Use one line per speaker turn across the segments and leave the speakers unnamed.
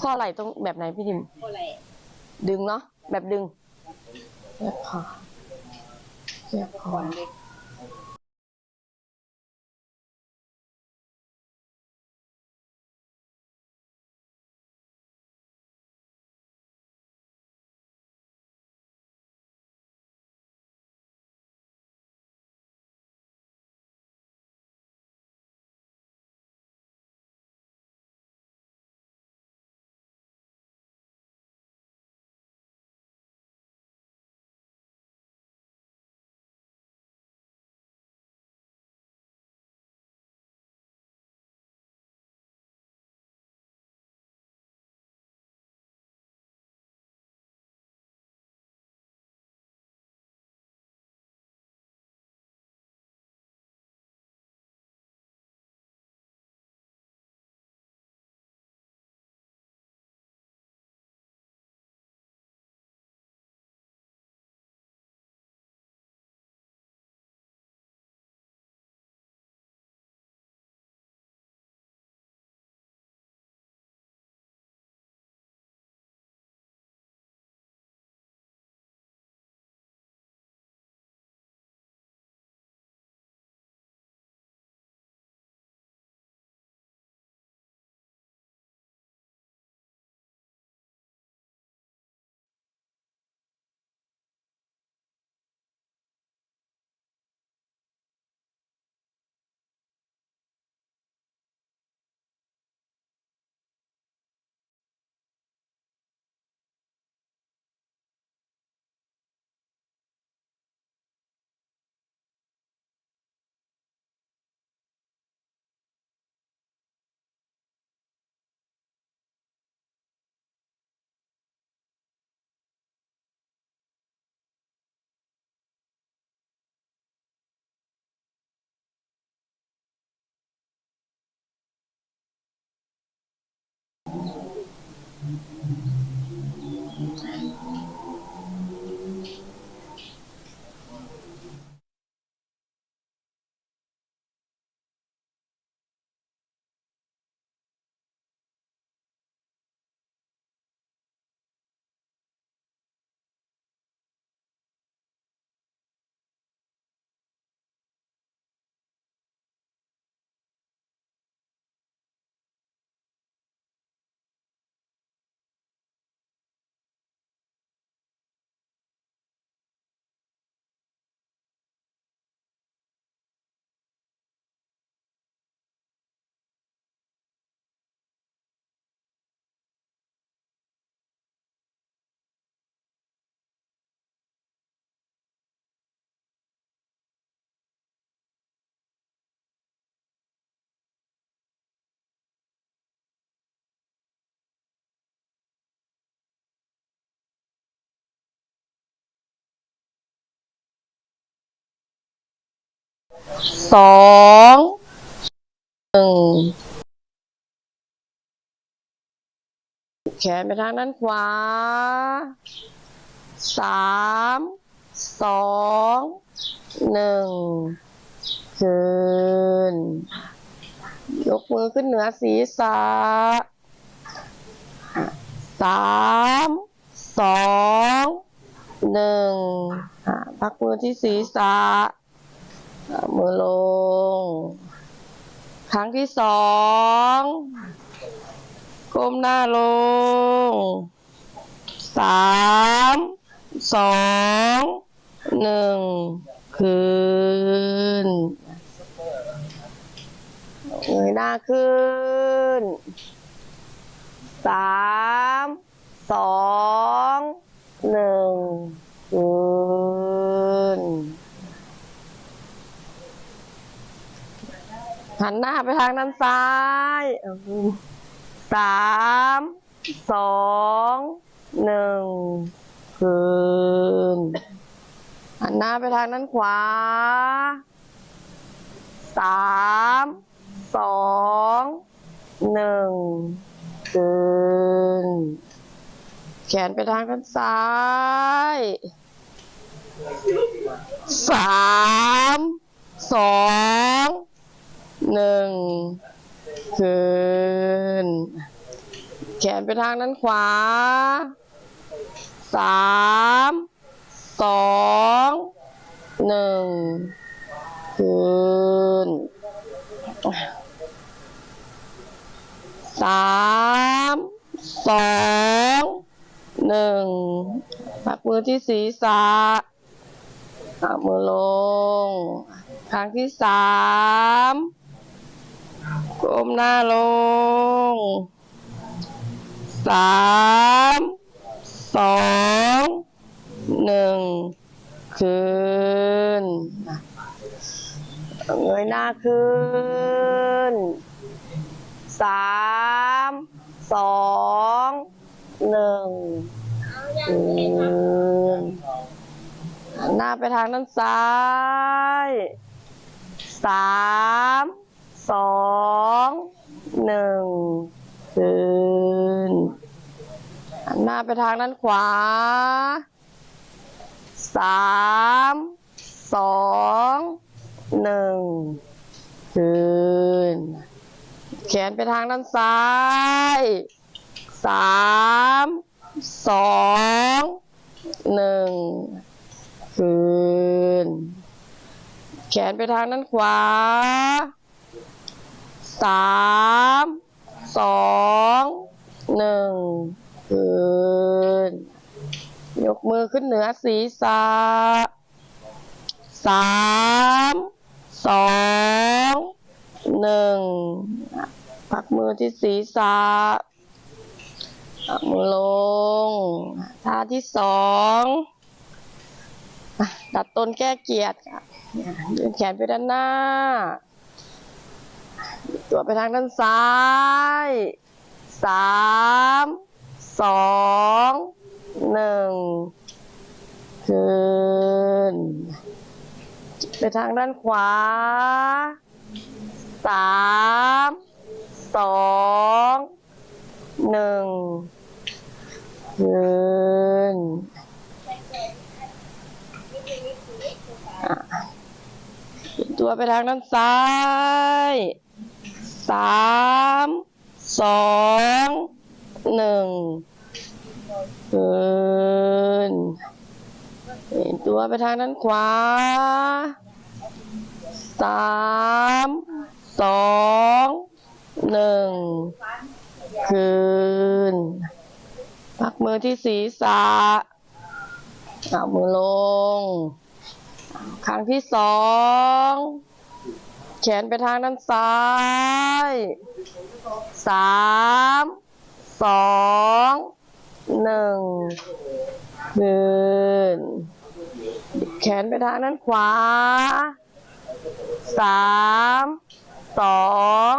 ข้อไหล่ตรงแบบไหนพี่ดิม
โอแหละ
ดึงเนาะแบบดึงแยกคอแยกคอ
ก่อนเล็ก Thank you.
สองหนึ่งแขนไปทางด้านขวาสามสองหนึ่งคืนยกมือขึ้นเหนือศีรษะสามสองหนึ่งพักมือที่ศีรษะเอา มือลง ครั้งที่สองก้มหน้าลงสามสองหนึ่งคืนเงยหน้าขึ้นสามสองหนึ่งคืน หันหน้าไปทางด้านซ้ายสามสองหนึ่งคืนหันหน้าไปทางด้านขวาสามสองหนึ่งคืนแขนไปทางด้านซ้ายสามสอง หนึ่งคืนแขแขนไปทางด้านขวาสามสองหนึ่งคืนสามสองหนึ่งพักมือที่ศีรษะเอามือลง ครั้งที่สาม ก้มหน้าลงสามสองหนึ่งคืนเงยหน้าขึ้นสามสองหนึ่งคืนหันหน้าไปทางด้านซ้ายสาม สองหนึ่งคืนหันหน้าไปทางด้านขวาสามสองหนึ่งคืนแขนไปทางด้านซ้ายสามสองหนึ่งคืนแขนไปทางด้านขวา สามสองหนึ่งคืนยกมือขึ้นเหนือศีรษะสามสองหนึ่งพักมือที่ศีรษะเอามือลง ท่าที่สองดัดตนแก้เกียรติค่ะยืนแขนไปด้านหน้า ตัวไปทางด้านซ้ายสามสองหนึ่งคืนไปทางด้านขวาสามสองหนึ่งคืนอะตัวไปทางด้านซ้าย สามสองหนึ่งคืนเห็นตัวไปทางด้านขวาสามสองหนึ่งคืนพักมือที่ศีรษะเอามือลงครั้งที่สอง แขนไปทางด้านซ้ายสามสองหนึ่งเคืนแขนไปทางด้านขวาสามสอง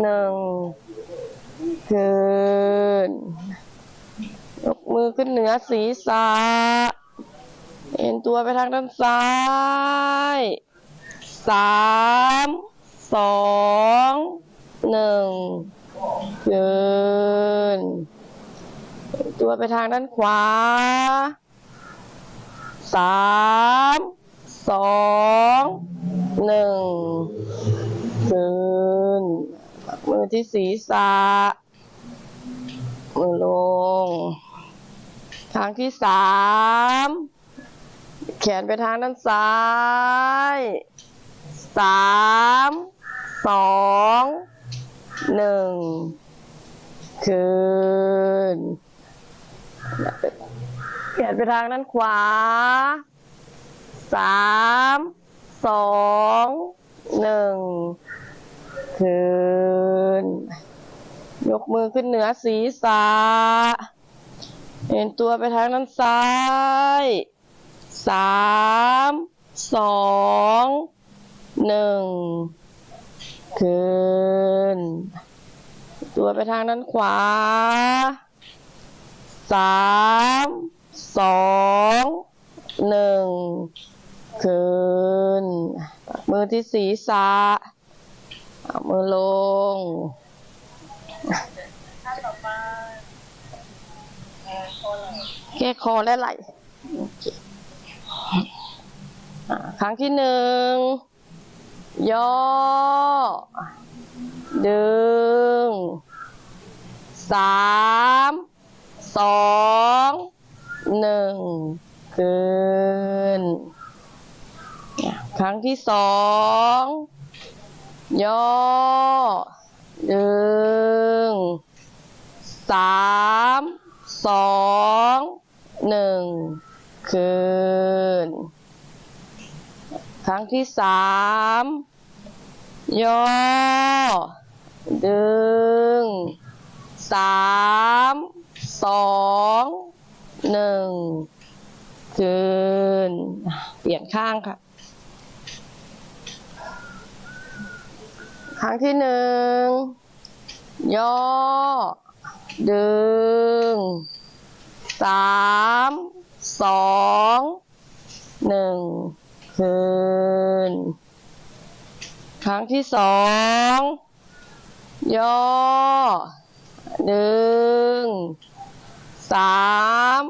หนึ่งเคืนยกมือขึ้นเหนือศีรษะเอ็นตัวไปทางด้านซ้าย สามสองหนึ่งคืนเอ็นตัวไปทางด้านขวาสามสองหนึ่งคืนมือที่ศีรษะมือลงครั้งที่สามแขนไปทางด้านซ้าย สามสองหนึ่งคืนแขนไปทางด้านขวาสามสองหนึ่งคืน ยกมือขึ้นเหนือศีรษะเอ็นตัวไปทางด้านซ้ายสามสอง หนึ่งคืน ตัวไปทางด้านขวาสามสองหนึ่งคืน มือที่ศีรษะเอามือลงแก้คอและไหล่ครั้งที่หนึ่ง ย่อ ดึงสามสองหนึ่งคืนเนี่ยครั้งที่สองย่อ ดึงสามสองหนึ่งคืน ครั้งที่สามย่อ ดึงสามสองหนึ่งคืน เปลี่ยนข้างค่ะ ครั้งที่หนึ่งย่อ ดึงสามสองหนึ่ง คืน ครั้งที่สอง ย่อดึงสาม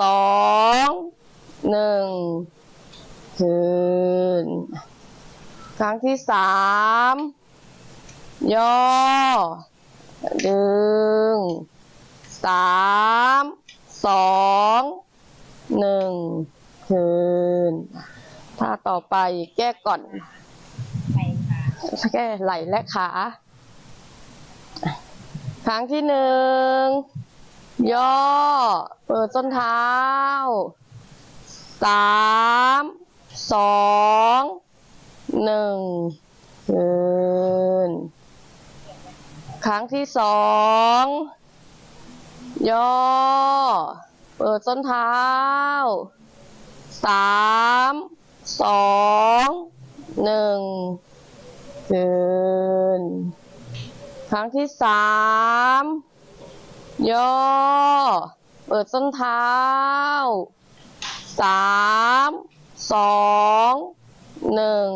สองหนึ่งคืน ครั้งที่สามย่อดึงสามสองหนึ่งคืน ถ้าต่อไปแก้ก่อน
ไปค่ะ
แก้ไหล่และขาครั้งที่หนึ่ง ย่อ เปิดส้นเท้า สาม สอง หนึ่งคืนครั้งที่สอง ย่อ เปิดส้นเท้า สาม สองหนึ่งคืนครั้งที่สามย่อ เปิดส้นเท้าสามสองหนึ่ง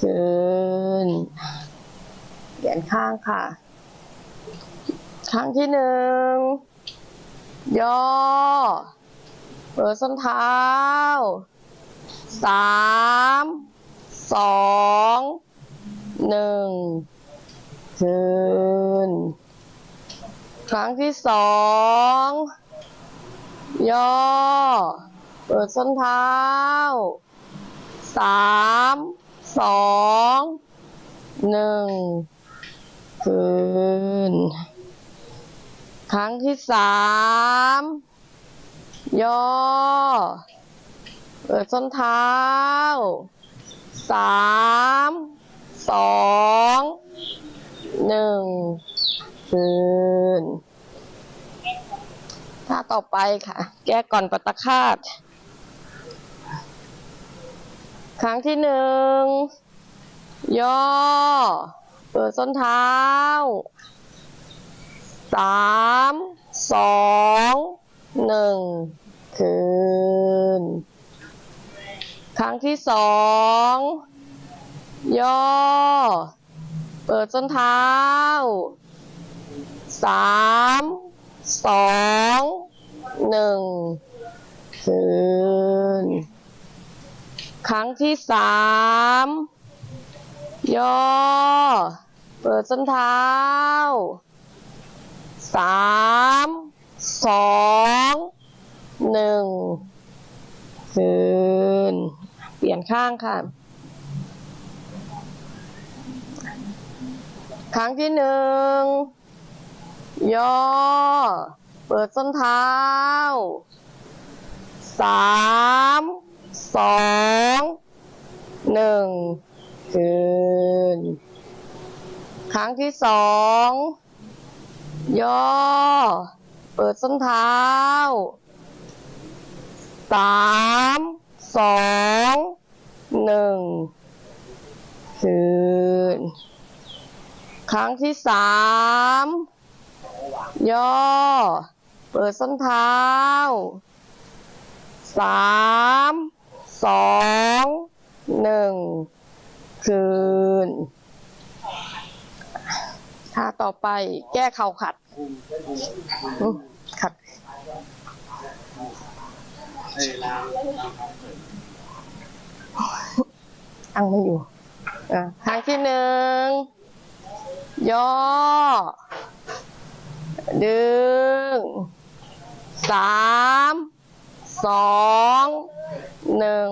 คืนเปลี่ยนข้างค่ะ ครั้งที่หนึ่งย่อ เปิดส้นเท้า สามสองหนึ่งคืนครั้งที่สองย่อ เปิดส้นเท้าสามสองหนึ่งคืนครั้งที่สามย่อ เปิดส้นเท้าสามสองหนึ่งคืนท่าต่อไปค่ะ แก้ก่อนปัตตคาตครั้งที่หนึ่งย่อ เปิดส้นเท้าสามสองหนึ่งคืน ครั้งที่สองย่อ เปิดส้นเท้าสามสองหนึ่งคืนครั้งที่สามย่อ เปิดส้นเท้าสามสองหนึ่งคืน เปลี่ยนข้างค่ะ ครั้งที่หนึ่งย่อ เปิดส้นเท้าสามสองหนึ่งคืน ครั้งที่สองย่อ เปิดส้นเท้าสาม สองหนึ่งคืนครั้งที่สามย่อ เปิดส้นเท้าสามสองหนึ่งคืนท่าต่อไปแก้เข่าขัด ขัด
เอ้ยล้าง
ตั้งไม่อยู่ครั้งที่หนึ่งย่อ ดึงสามสองหนึ่ง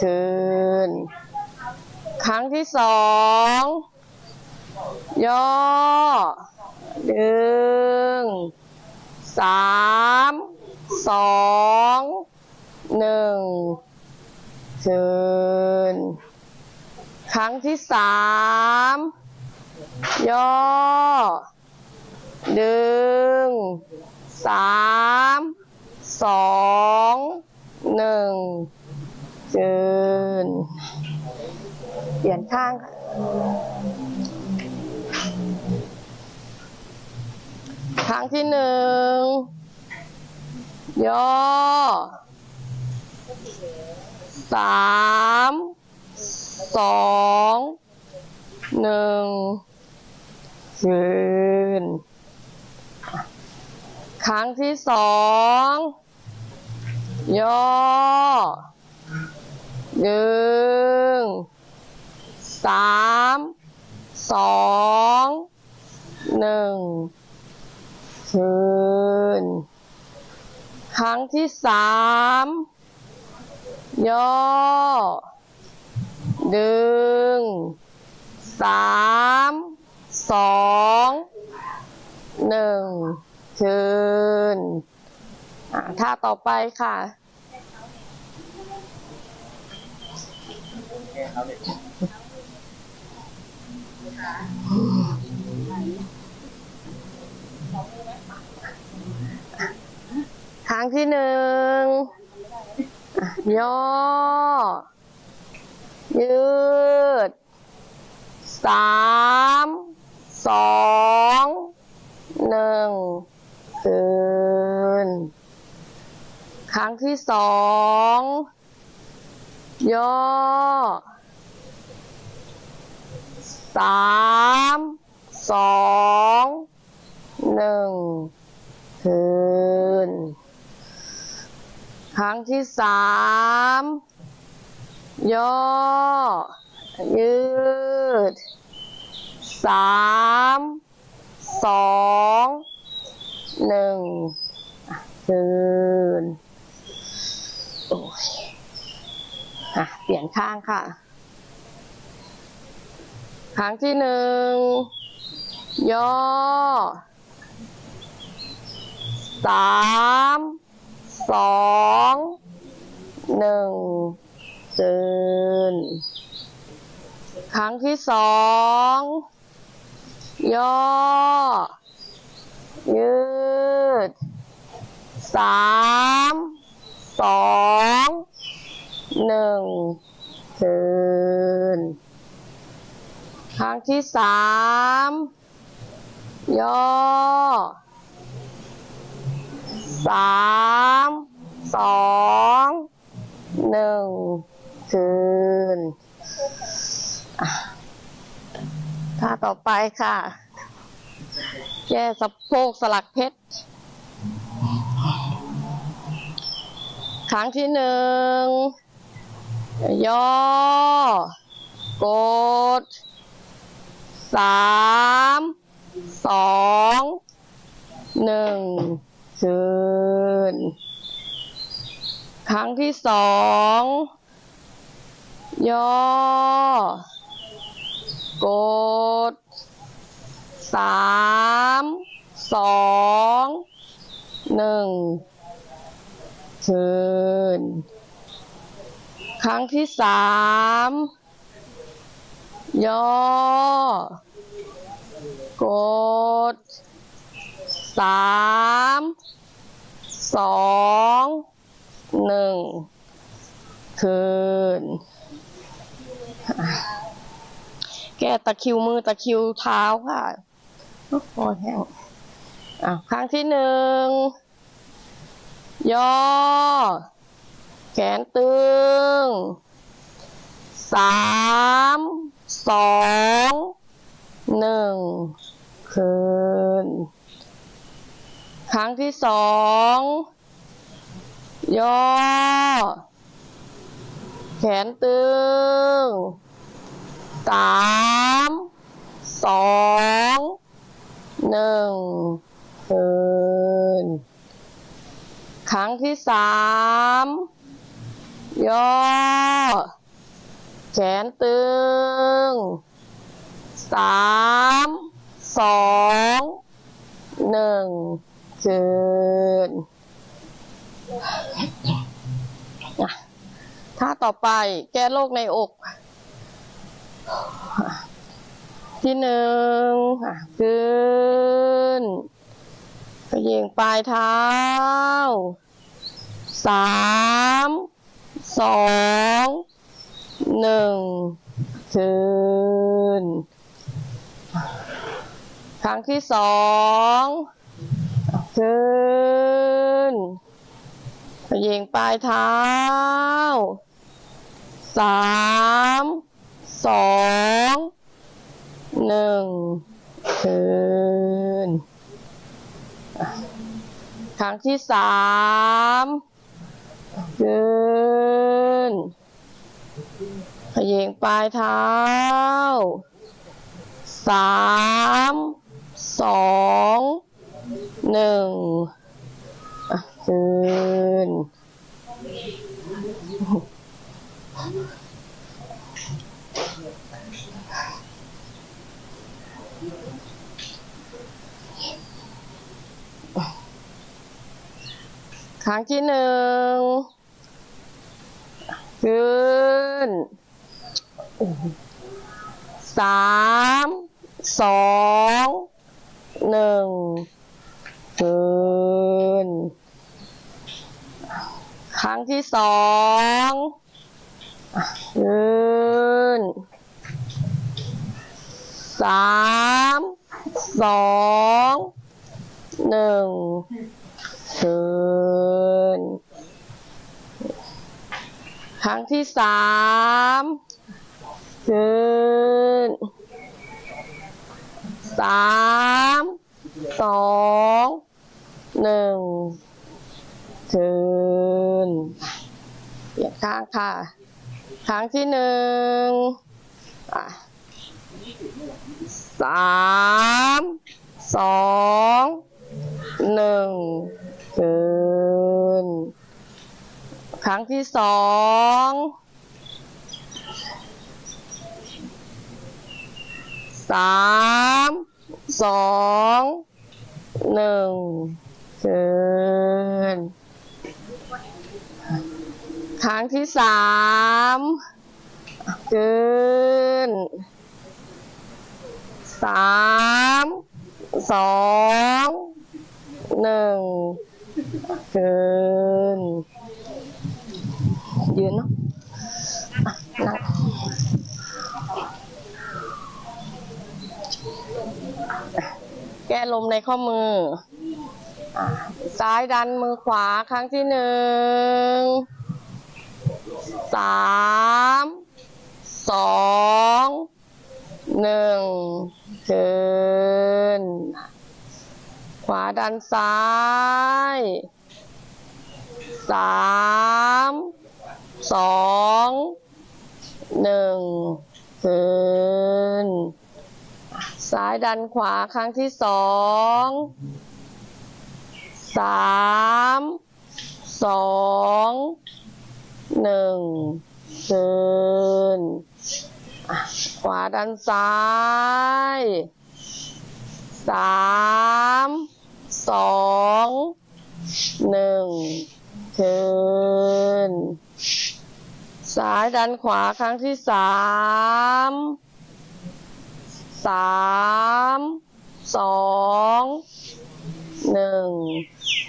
คืน ครั้งที่สองย่อ ดึงสามสอง คืนครั้งที่สามย่อ ดึง สาม สอง หนึ่งคืนเปลี่ยนข้างครั้งที่หนึ่งย่อ สามสองหนึ่งยืน ครั้งที่สองย่อยืนสามสองหนึ่งคืน ครั้งที่สาม ย่อ ดึง สาม สอง หนึ่ง คืนท่าต่อไปค่ะ ครั้งที่หนึ่ง ย่อ ยืดสามสองหนึ่งคืน ครั้งที่สองย่อสามสองหนึ่งคืน ครั้งที่สามย่อ ยืดสามสองหนึ่งอะคืนโอ้ยอะเปลี่ยนข้างค่ะ ครั้งที่หนึ่งย่อสาม สองหนึ่งคืนครั้งที่สองย่อ ยืดสามสองหนึ่งคืนครั้งที่สามย่อ สามสองหนึ่งคืนท่าต่อไปค่ะ แก้สะโพกสลักเพชรครั้งที่หนึ่ง ย่อ กดสามสองหนึ่ง คืน ครั้งที่สองย่อกดสามสองหนึ่งคืน ครั้งที่สามย่อกด สามสองหนึ่งคืนแก้ตะคิวมือตะคิวเท้าค่ะโอ้โหแห้งอะครั้งที่หนึ่งย่อ แขนตึงสามสองหนึ่งคืน ครั้งที่สองย่อ แขนตึงสามสองหนึ่งคืนครั้งที่สามย่อ แขนตึงสามสองหนึ่ง คืนท่าต่อไปแก้โรคในอก ที่หนึ่งขึ้นขยิงปลายเท้าสามสองหนึ่งคืนครั้งที่สอง คืนขยิงปลายเท้าสามสองหนึ่งคืนครั้งที่สามคืนขยิงปลายเท้าสามสอง หนึ่งอะคืนครั้งที่หนึ่งขึ้นสามสองหนึ่ง ขึ้นครั้งที่สองขึ้นสามสองหนึ่งคืนครั้งที่สามคืนสาม สองหนึ่งคืนเปลี่ยนข้างค่ะครั้งที่หนึ่งสามสองหนึ่งคืนครั้งที่สองสาม สองหนึ่งคืนครั้งที่สามคืนสามสองหนึ่งคืนยืนเนาะะนั่ง แก้ลมในข้อมืออซ้ายดันมือขวาครั้งที่หนึ่งสามสองหนึ่งคืนขวาดันซ้ายสามสองหนึ่งคืน ซ้ายดันขวาครั้งที่สองสามสองหนึ่งคืนขวาดันซ้ายสามสองหนึ่งคืนซ้ายดันขวาครั้งที่สาม สามสองหนึ่ง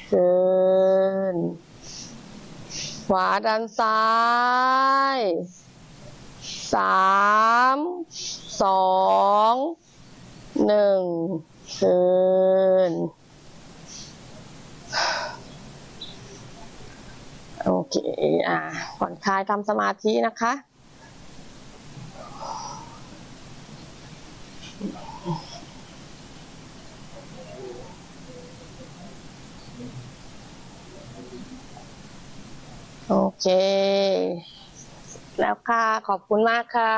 เคืนขวาดันซ้ายสามสองหนึ่งเคืนโอเค อ่าผ่อนคลายทำสมาธินะคะ เค แล้วค่ะ ขอบคุณมากค่ะ